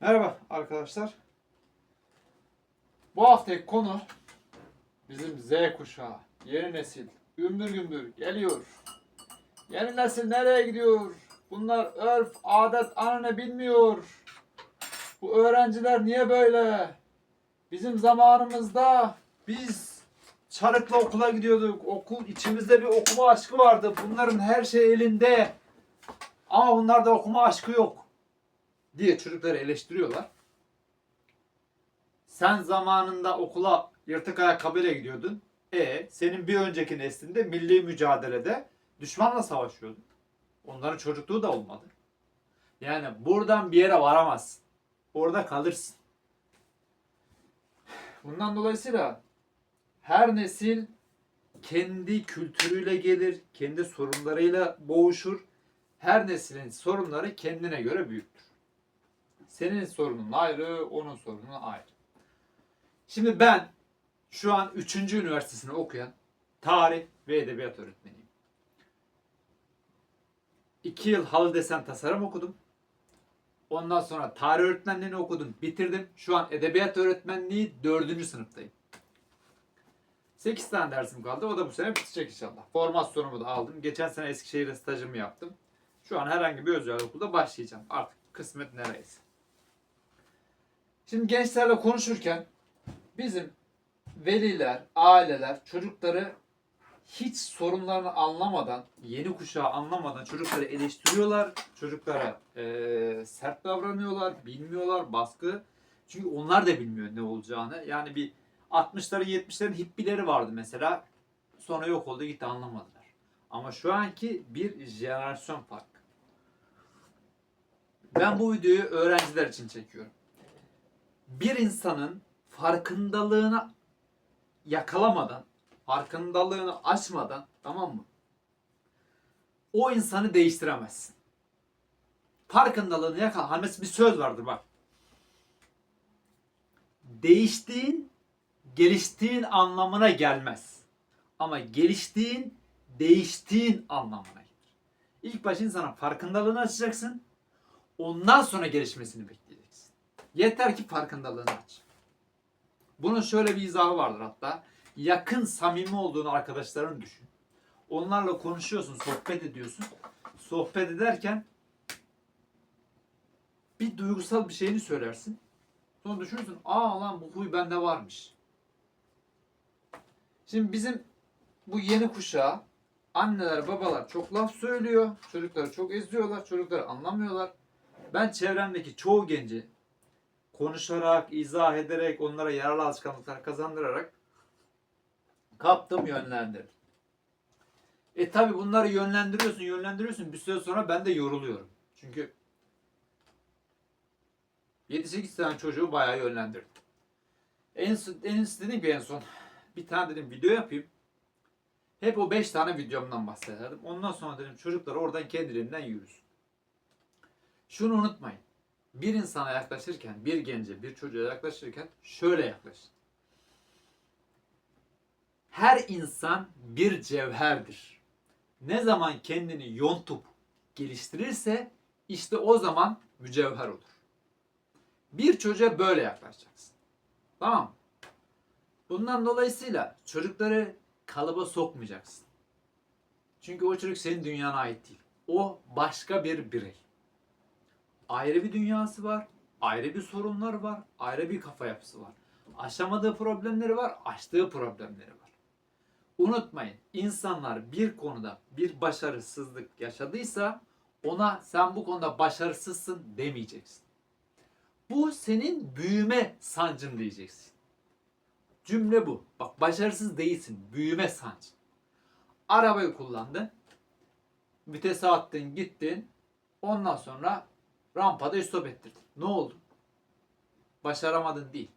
Merhaba arkadaşlar. Bu haftaki konu bizim Z kuşağı, yeni nesil, gümbür gümbür geliyor. Yeni nesil nereye gidiyor? Bunlar örf, adet, anane bilmiyor. Bu öğrenciler niye böyle? Bizim zamanımızda biz çarıkla okula gidiyorduk. Okul içimizde bir okuma aşkı vardı. Bunların her şey elinde. Ama bunlarda okuma aşkı yok diye çocukları eleştiriyorlar. Sen zamanında okula yırtık ayakkabıyla gidiyordun. E senin bir önceki neslinde milli mücadelede düşmanla savaşıyordun. Onların çocukluğu da olmadı. Yani buradan bir yere varamazsın. Orada kalırsın. Bundan dolayısıyla her nesil kendi kültürüyle gelir, kendi sorunlarıyla boğuşur. Her neslin sorunları kendine göre büyüktür. Senin sorunun ayrı, onun sorunu ayrı. Şimdi ben şu an 3. üniversitesini okuyan tarih ve edebiyat öğretmeniyim. 2 yıl halı desen tasarım okudum. Ondan sonra tarih öğretmenliğini okudum, bitirdim. Şu an edebiyat öğretmenliği 4. sınıftayım. 8 tane dersim kaldı. O da bu sene bitecek inşallah. Formasyonumu da aldım. Geçen sene Eskişehir'de stajımı yaptım. Şu an herhangi bir özel okulda başlayacağım. Artık kısmet nereyse. Şimdi gençlerle konuşurken bizim veliler, aileler çocukları hiç sorunlarını anlamadan, yeni kuşağı anlamadan çocukları eleştiriyorlar. Çocuklara eee, sert davranıyorlar, bilmiyorlar, baskı. Çünkü onlar da bilmiyor ne olacağını. Yani bir 60'ların 70'lerin hippileri vardı mesela. Sonra yok oldu gitti anlamadılar. Ama şu anki bir jenerasyon farkı. Ben bu videoyu öğrenciler için çekiyorum. Bir insanın farkındalığını yakalamadan, farkındalığını açmadan tamam mı? O insanı değiştiremezsin. Farkındalığını yakal. Hani bir söz vardır bak. Değiştiğin, geliştiğin anlamına gelmez. Ama geliştiğin, değiştiğin anlamına gelir. İlk başta insana farkındalığını açacaksın. Ondan sonra gelişmesini bekleyeceksin. Yeter ki farkındalığını aç. Bunun şöyle bir izahı vardır hatta. Yakın, samimi olduğun arkadaşlarını düşün. Onlarla konuşuyorsun, sohbet ediyorsun. Sohbet ederken bir duygusal bir şeyini söylersin. Sonra düşünürsün, aa lan bu huy bende varmış. Şimdi bizim bu yeni kuşağa anneler, babalar çok laf söylüyor. Çocukları çok eziyorlar, çocukları anlamıyorlar. Ben çevremdeki çoğu genci konuşarak, izah ederek, onlara yararlı alışkanlıklar kazandırarak kaptım, yönlendirdim. E tabi bunları yönlendiriyorsun, yönlendiriyorsun. Bir süre sonra ben de yoruluyorum. Çünkü 7-8 tane çocuğu bayağı yönlendirdim. En, en dedim ki en son bir tane dedim video yapayım. Hep o 5 tane videomdan bahsederdim. Ondan sonra dedim çocuklar oradan kendilerinden yürüsün. Şunu unutmayın. Bir insana yaklaşırken, bir gence, bir çocuğa yaklaşırken şöyle yaklaşın. Her insan bir cevherdir. Ne zaman kendini yontup geliştirirse işte o zaman mücevher olur. Bir çocuğa böyle yaklaşacaksın. Tamam? Bundan dolayısıyla çocukları kalıba sokmayacaksın. Çünkü o çocuk senin dünyana ait değil. O başka bir birey ayrı bir dünyası var, ayrı bir sorunlar var, ayrı bir kafa yapısı var. Aşamadığı problemleri var, aştığı problemleri var. Unutmayın, insanlar bir konuda bir başarısızlık yaşadıysa ona sen bu konuda başarısızsın demeyeceksin. Bu senin büyüme sancın diyeceksin. Cümle bu. Bak başarısız değilsin, büyüme sancın. Arabayı kullandın, vitese attın, gittin. Ondan sonra Rampada stop ettirdin. Ne oldu? Başaramadın değil.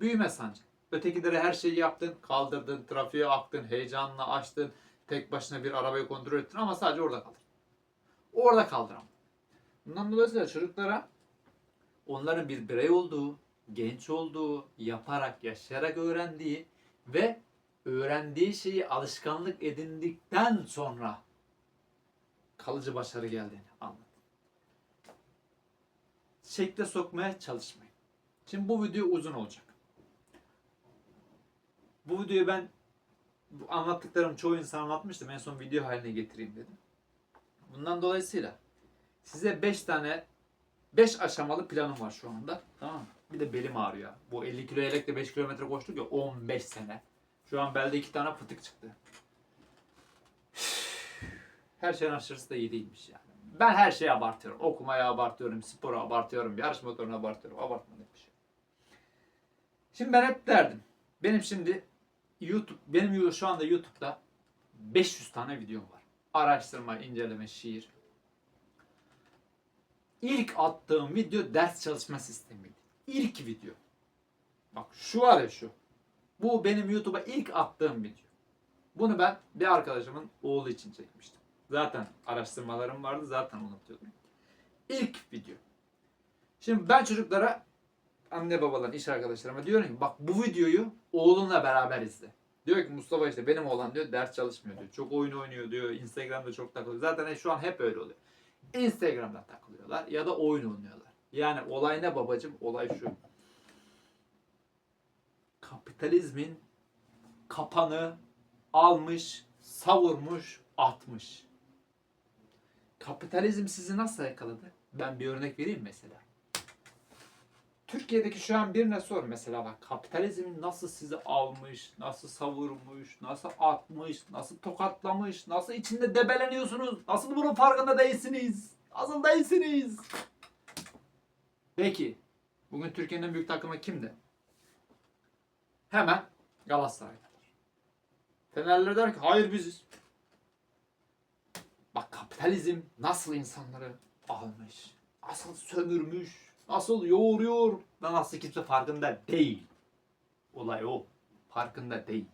Büyüme sancı. Ötekilere her şeyi yaptın, kaldırdın, trafiğe aktın, heyecanla açtın, tek başına bir arabayı kontrol ettin ama sadece orada kaldın. Orada kaldıramadın. Bundan dolayısıyla çocuklara onların bir birey olduğu, genç olduğu, yaparak, yaşayarak öğrendiği ve öğrendiği şeyi alışkanlık edindikten sonra kalıcı başarı geldiğini anlat. Şekle sokmaya çalışmayın. Şimdi bu video uzun olacak. Bu videoyu ben bu anlattıklarım çoğu insan anlatmıştım. En son video haline getireyim dedim. Bundan dolayısıyla size 5 tane 5 aşamalı planım var şu anda. Tamam mı? Bir de belim ağrıyor. Bu 50 kilo yelekle 5 kilometre koştuk ya 15 sene. Şu an belde 2 tane fıtık çıktı. Her şeyin aşırısı da iyi değilmiş yani. Ben her şeyi abartıyorum. Okumayı abartıyorum, sporu abartıyorum, yarış motorunu abartıyorum. Abartmadım bir şey. Şimdi ben hep derdim. Benim şimdi YouTube, benim şu anda YouTube'da 500 tane videom var. Araştırma, inceleme, şiir. İlk attığım video ders çalışma sistemiydi. İlk video. Bak şu var ya şu. Bu benim YouTube'a ilk attığım video. Bunu ben bir arkadaşımın oğlu için çekmiştim. Zaten araştırmalarım vardı zaten unutuyordum. İlk video. Şimdi ben çocuklara anne babaların iş arkadaşlarıma diyorum ki bak bu videoyu oğlunla beraber izle. Diyor ki Mustafa işte benim oğlan diyor ders çalışmıyor diyor. Çok oyun oynuyor diyor. Instagram'da çok takılıyor. Zaten şu an hep öyle oluyor. Instagram'da takılıyorlar ya da oyun oynuyorlar. Yani olay ne babacım? Olay şu. Kapitalizmin kapanı almış, savurmuş, atmış. Kapitalizm sizi nasıl yakaladı? Ben bir örnek vereyim mesela. Türkiye'deki şu an birine sor mesela bak kapitalizmin nasıl sizi almış, nasıl savurmuş, nasıl atmış, nasıl tokatlamış, nasıl içinde debeleniyorsunuz, nasıl bunun farkında değilsiniz, nasıl değilsiniz. Peki bugün Türkiye'nin en büyük takımı kimdi? Hemen Galatasaray'dadır. Fenerliler der ki hayır biziz. Kapitalizm nasıl insanları almış, nasıl sömürmüş, nasıl yoğuruyor da nasıl kimse farkında değil. Olay o. Farkında değil.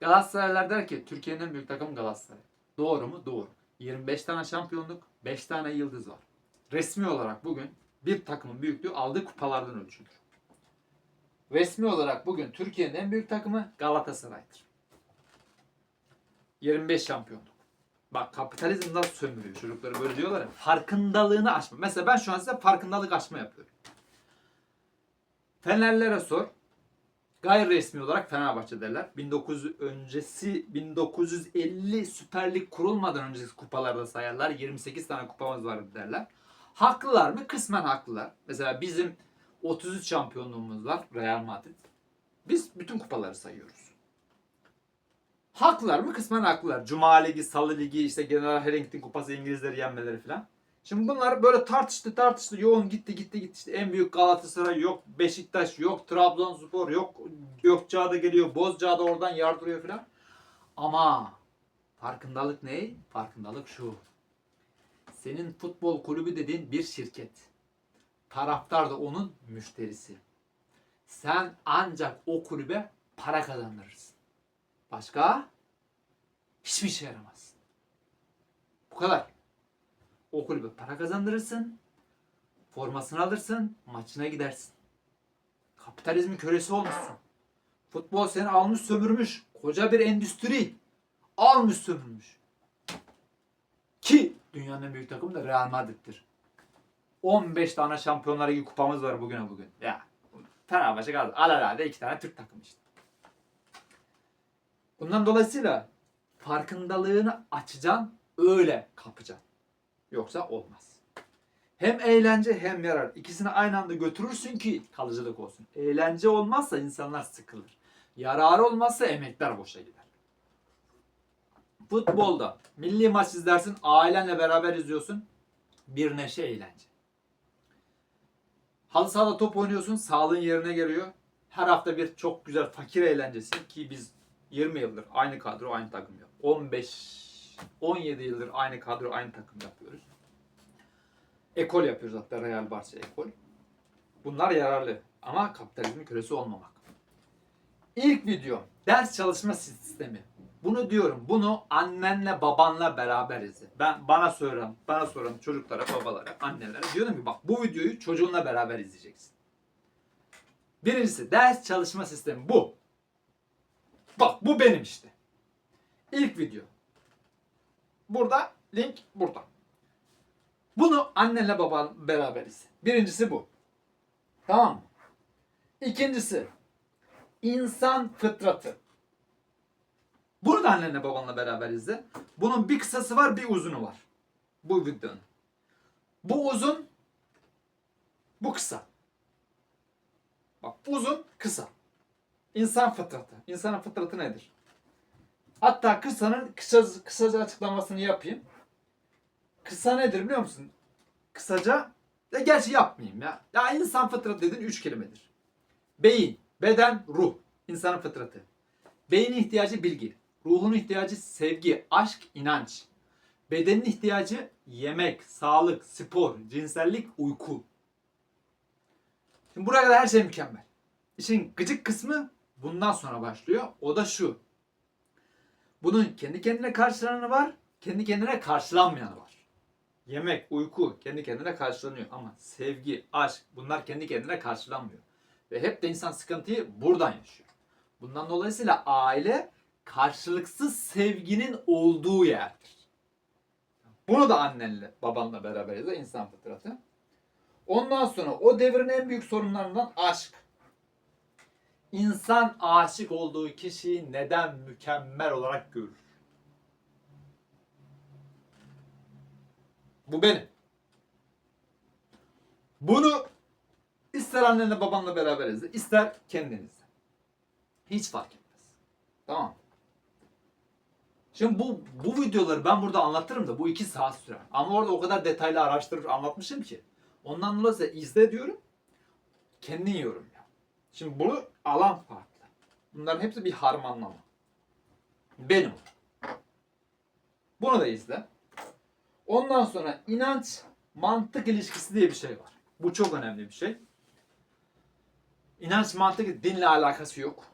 Galatasaraylar der ki Türkiye'nin en büyük takımı Galatasaray. Doğru mu? Doğru. 25 tane şampiyonluk, 5 tane yıldız var. Resmi olarak bugün bir takımın büyüklüğü aldığı kupalardan ölçülür. Resmi olarak bugün Türkiye'nin en büyük takımı Galatasaray'dır. 25 şampiyonluk. Bak kapitalizm nasıl sömürüyor çocukları böyle diyorlar ya. Farkındalığını aşma. Mesela ben şu an size farkındalık aşma yapıyorum. Fenerlere sor. Gayri resmi olarak Fenerbahçe derler. 1900 öncesi 1950 Süper Lig kurulmadan önceki kupalarda sayarlar. 28 tane kupamız var derler. Haklılar mı? Kısmen haklılar. Mesela bizim 33 şampiyonluğumuz var Real Madrid. Biz bütün kupaları sayıyoruz. Haklılar mı? Kısmen haklılar. Cuma Ligi, Salı Ligi, işte General Harrington Kupası İngilizleri yenmeleri falan. Şimdi bunlar böyle tartıştı tartıştı yoğun gitti gitti gitti işte en büyük Galatasaray yok Beşiktaş yok Trabzonspor yok Gökçeada geliyor Bozcaada oradan yardırıyor falan. Ama farkındalık ne? Farkındalık şu. Senin futbol kulübü dediğin bir şirket. Taraftar da onun müşterisi. Sen ancak o kulübe para kazandırırsın. Başka hiçbir şey yaramaz. Bu kadar. O kulübe para kazandırırsın. Formasını alırsın. Maçına gidersin. Kapitalizmin kölesi olmuşsun. Futbol seni almış sömürmüş. Koca bir endüstri. Almış sömürmüş. Ki dünyanın en büyük takımı da Real Madrid'dir. 15 tane Şampiyonlar Ligi kupamız var bugüne bugün. Ya Fenerbahçe Galatasaray. Alelade iki tane Türk takımı işte. Bundan dolayısıyla farkındalığını açacaksın, öyle kapacaksın. Yoksa olmaz. Hem eğlence hem yarar. İkisini aynı anda götürürsün ki kalıcılık olsun. Eğlence olmazsa insanlar sıkılır. Yararı olmazsa emekler boşa gider. Futbolda milli maç izlersin, ailenle beraber izliyorsun. Bir neşe eğlence. Halı sahada top oynuyorsun, sağlığın yerine geliyor. Her hafta bir çok güzel fakir eğlencesi ki biz 20 yıldır aynı kadro, aynı takım yapıyoruz. 15 17 yıldır aynı kadro, aynı takım yapıyoruz. Ekol yapıyoruz hatta Real Barça ekol. Bunlar yararlı ama kapitalizmin kölesi olmamak. İlk video ders çalışma sistemi. Bunu diyorum. Bunu annenle babanla beraber izle. Ben bana soran, bana soran çocuklara, babalara, annelere diyorum ki bak bu videoyu çocuğunla beraber izleyeceksin. Birincisi ders çalışma sistemi bu. Bak bu benim işte. İlk video. Burada link burada. Bunu annenle baban beraberiz. Birincisi bu. Tamam mı? İkincisi insan fıtratı. Bunu da annenle babanla beraber izle. Bunun bir kısası var bir uzunu var. Bu videonun. Bu uzun bu kısa. Bak uzun kısa. İnsan fıtratı. İnsanın fıtratı nedir? Hatta kısanın kısa, kısaca açıklamasını yapayım. Kısa nedir biliyor musun? Kısaca ya gerçi yapmayayım ya. Ya insan fıtratı dediğin üç kelimedir. Beyin, beden, ruh. İnsanın fıtratı. Beynin ihtiyacı bilgi. Ruhun ihtiyacı sevgi, aşk, inanç. Bedenin ihtiyacı yemek, sağlık, spor, cinsellik, uyku. Şimdi buraya kadar her şey mükemmel. İşin gıcık kısmı bundan sonra başlıyor. O da şu. Bunun kendi kendine karşılananı var, kendi kendine karşılanmayanı var. Yemek, uyku kendi kendine karşılanıyor ama sevgi, aşk bunlar kendi kendine karşılanmıyor. Ve hep de insan sıkıntıyı buradan yaşıyor. Bundan dolayısıyla aile karşılıksız sevginin olduğu yerdir. Bunu da annenle, babanla beraber yazar insan fıtratı. Ondan sonra o devrin en büyük sorunlarından aşk. İnsan aşık olduğu kişiyi neden mükemmel olarak görür? Bu benim. Bunu ister annenle babanla beraber izle, ister kendinizle. Hiç fark etmez. Tamam. Şimdi bu bu videoları ben burada anlatırım da bu iki saat sürer. Ama orada o kadar detaylı araştırıp anlatmışım ki. Ondan dolayı izle diyorum. Kendin yorum ya. Şimdi bunu alan farklı. Bunların hepsi bir harmanlama. Benim. Bunu da izle. Ondan sonra inanç mantık ilişkisi diye bir şey var. Bu çok önemli bir şey. İnanç mantık dinle alakası yok.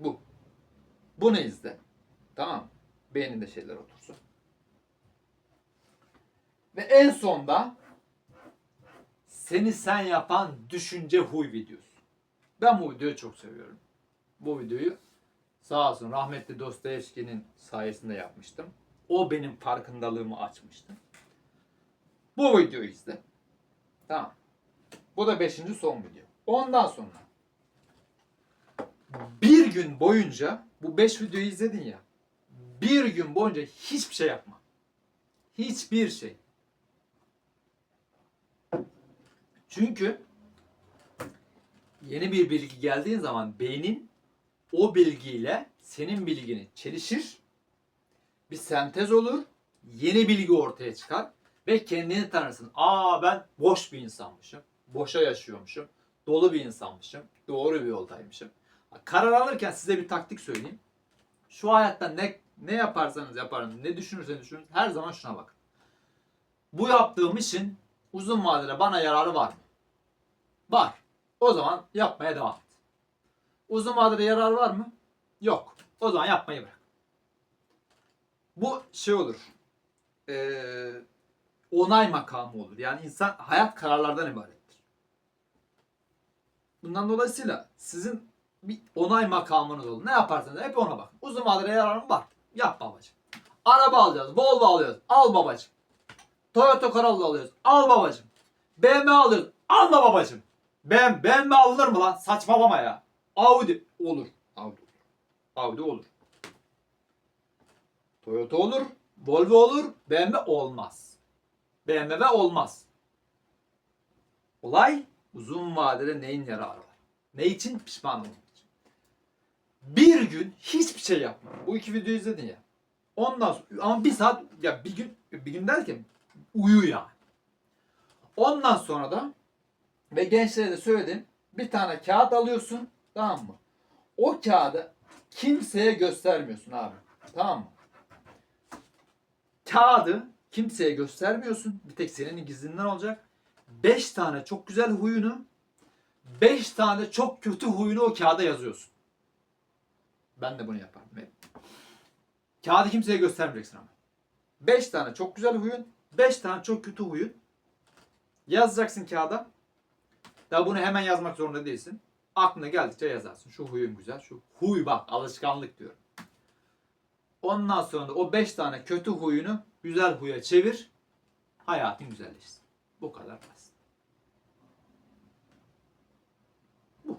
Bu. Bunu izle. Tamam? Beyninde şeyler otursun. Ve en sonda seni sen yapan düşünce huy videosu. Ben bu videoyu çok seviyorum. Bu videoyu sağ olsun rahmetli Dostoyevski'nin sayesinde yapmıştım. O benim farkındalığımı açmıştı. Bu videoyu izle. Tamam. Bu da beşinci son video. Ondan sonra bir gün boyunca bu beş videoyu izledin ya. Bir gün boyunca hiçbir şey yapma. Hiçbir şey. Çünkü yeni bir bilgi geldiği zaman beynin o bilgiyle senin bilgini çelişir. Bir sentez olur. Yeni bilgi ortaya çıkar ve kendini tanırsın. Aa ben boş bir insanmışım. Boşa yaşıyormuşum. Dolu bir insanmışım. Doğru bir yoldaymışım. Karar alırken size bir taktik söyleyeyim. Şu hayatta ne ne yaparsanız yapın, ne düşünürseniz düşünün her zaman şuna bakın. Bu yaptığım işin uzun vadede bana yararı var mı? Var. O zaman yapmaya devam et. Uzun vadede yararı var mı? Yok. O zaman yapmayı bırak. Bu şey olur. Ee, onay makamı olur. Yani insan hayat kararlardan ibarettir. Bundan dolayısıyla sizin bir onay makamınız olur. Ne yaparsanız hep ona bak. Uzun vadede yararım var. Yap babacığım. Araba alacağız. Volvo alıyoruz. Al babacığım. Toyota Corolla alıyoruz. Al babacığım. BMW alıyoruz. Alma babacığım. Ben BMW alınır mı lan? Saçmalama ya. Audi olur. Audi. Audi olur. Toyota olur. Volvo olur. BMW olmaz. BMW olmaz. Olay uzun vadede neyin yararı var? Ne için pişman için? Bir gün hiçbir şey yapma. Bu iki videoyu izledin ya. Ondan sonra ama bir saat ya bir gün bir gün derken uyu yani. Ondan sonra da ve gençlere de söyledim. Bir tane kağıt alıyorsun. Tamam mı? O kağıdı kimseye göstermiyorsun abi. Tamam mı? Kağıdı kimseye göstermiyorsun. Bir tek senin gizlinden olacak. 5 tane çok güzel huyunu 5 tane çok kötü huyunu o kağıda yazıyorsun. Ben de bunu yaparım. Kağıdı kimseye göstermeyeceksin ama. 5 tane çok güzel huyun, 5 tane çok kötü huyun. Yazacaksın kağıda. Daha bunu hemen yazmak zorunda değilsin. Aklına geldikçe yazarsın. Şu huyum güzel. Şu huy bak alışkanlık diyorum. Ondan sonra da o 5 tane kötü huyunu güzel huya çevir. Hayatın güzelleşsin. Bu kadar basit. Bu.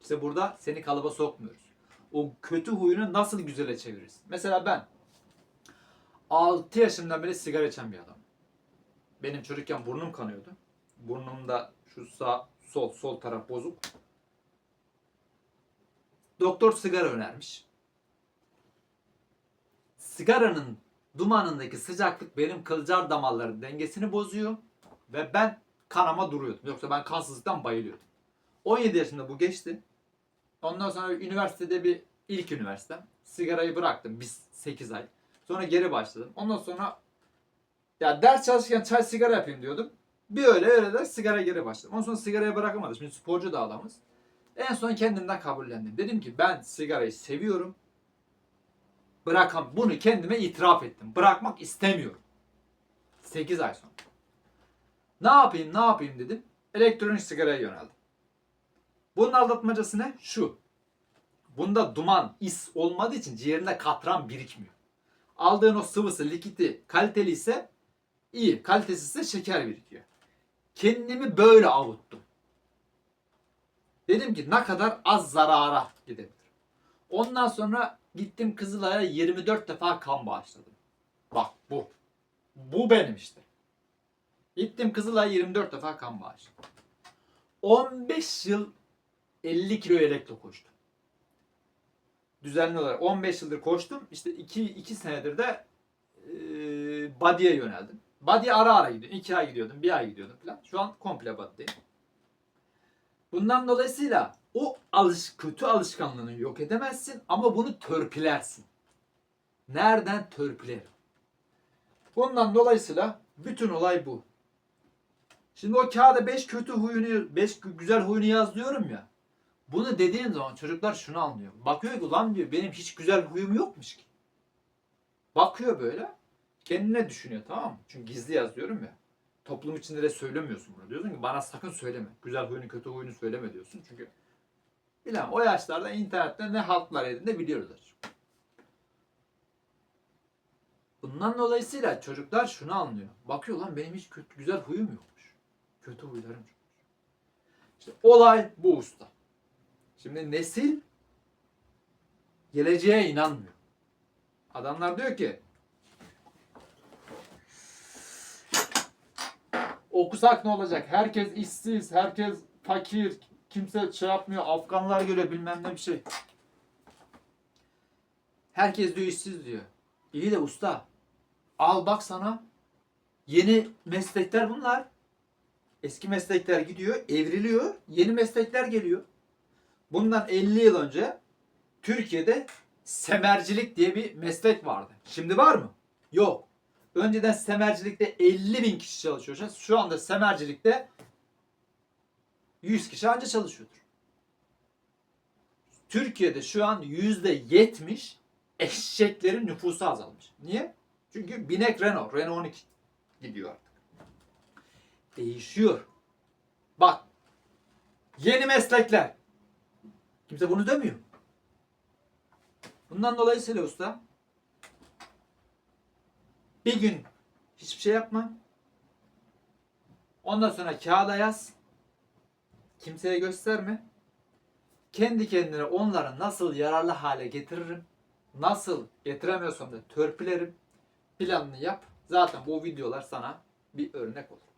İşte burada seni kalıba sokmuyoruz. O kötü huyunu nasıl güzele çeviririz? Mesela ben 6 yaşımdan beri sigara içen bir adam. Benim çocukken burnum kanıyordu. Burnumda şu sağ sol sol taraf bozuk. Doktor sigara önermiş. Sigaranın dumanındaki sıcaklık benim kılcal damarların dengesini bozuyor ve ben kanama duruyordum. Yoksa ben kansızlıktan bayılıyordum. 17 yaşında bu geçti. Ondan sonra üniversitede bir ilk üniversitem. Sigarayı bıraktım biz 8 ay. Sonra geri başladım. Ondan sonra ya ders çalışırken çay sigara yapayım diyordum. Bir öyle öyle de sigara geri başladım. Ondan sonra sigarayı bırakamadım. Şimdi sporcu da adamız. En son kendimden kabullendim. Dedim ki ben sigarayı seviyorum. Bırakam bunu kendime itiraf ettim. Bırakmak istemiyorum. 8 ay sonra. Ne yapayım ne yapayım dedim. Elektronik sigaraya yöneldim. Bunun aldatmacası ne? Şu. Bunda duman, is olmadığı için ciğerinde katran birikmiyor. Aldığın o sıvısı, likiti kaliteli ise iyi. Kalitesiz ise şeker birikiyor. Kendimi böyle avuttum. Dedim ki ne kadar az zarara gidebilir. Ondan sonra gittim Kızılay'a 24 defa kan bağışladım. Bak bu. Bu benim işte. Gittim Kızılay'a 24 defa kan bağışladım. 15 yıl 50 kilo elektro koştum. Düzenli olarak 15 yıldır koştum. İşte 2, 2 senedir de e, body'ye yöneldim. Body'ye ara ara gidiyorum. 2 ay gidiyordum, 1 ay gidiyordum falan. Şu an komple body'deyim. Bundan dolayısıyla o alış kötü alışkanlığını yok edemezsin ama bunu törpülersin. Nereden törpülerim? Bundan dolayısıyla bütün olay bu. Şimdi o kağıda 5 kötü huyunu, 5 güzel huyunu yaz diyorum ya. Bunu dediğin zaman çocuklar şunu anlıyor. Bakıyor ki ulan diyor benim hiç güzel huyum yokmuş ki. Bakıyor böyle. Kendine düşünüyor tamam mı? Çünkü gizli yaz diyorum ya. Toplum içinde de söylemiyorsun bunu. Diyorsun ki bana sakın söyleme. Güzel huyunu kötü huyunu söyleme diyorsun. Çünkü bilemem o yaşlarda internette ne haltlar yediğini biliyoruz açık. Bundan dolayısıyla çocuklar şunu anlıyor. Bakıyor lan benim hiç kötü, güzel huyum yokmuş. Kötü huylarım çokmuş. İşte olay bu usta. Şimdi nesil geleceğe inanmıyor. Adamlar diyor ki okusak ne olacak? Herkes işsiz, herkes fakir, kimse şey yapmıyor, Afganlar göre bilmem ne bir şey. Herkes diyor işsiz diyor. İyi de usta al bak sana yeni meslekler bunlar. Eski meslekler gidiyor, evriliyor, yeni meslekler geliyor. Bundan 50 yıl önce Türkiye'de semercilik diye bir meslek vardı. Şimdi var mı? Yok. Önceden semercilikte 50 bin kişi çalışıyor. Şu anda semercilikte 100 kişi anca çalışıyordur. Türkiye'de şu an %70 eşeklerin nüfusu azalmış. Niye? Çünkü binek Renault, Renault 12 gidiyor artık. Değişiyor. Bak. Yeni meslekler. Kimse bunu demiyor. Bundan dolayısıyla usta bir gün hiçbir şey yapma. Ondan sonra kağıda yaz. Kimseye gösterme. Kendi kendine onları nasıl yararlı hale getiririm. Nasıl getiremiyorsam da törpülerim. Planını yap. Zaten bu videolar sana bir örnek olur.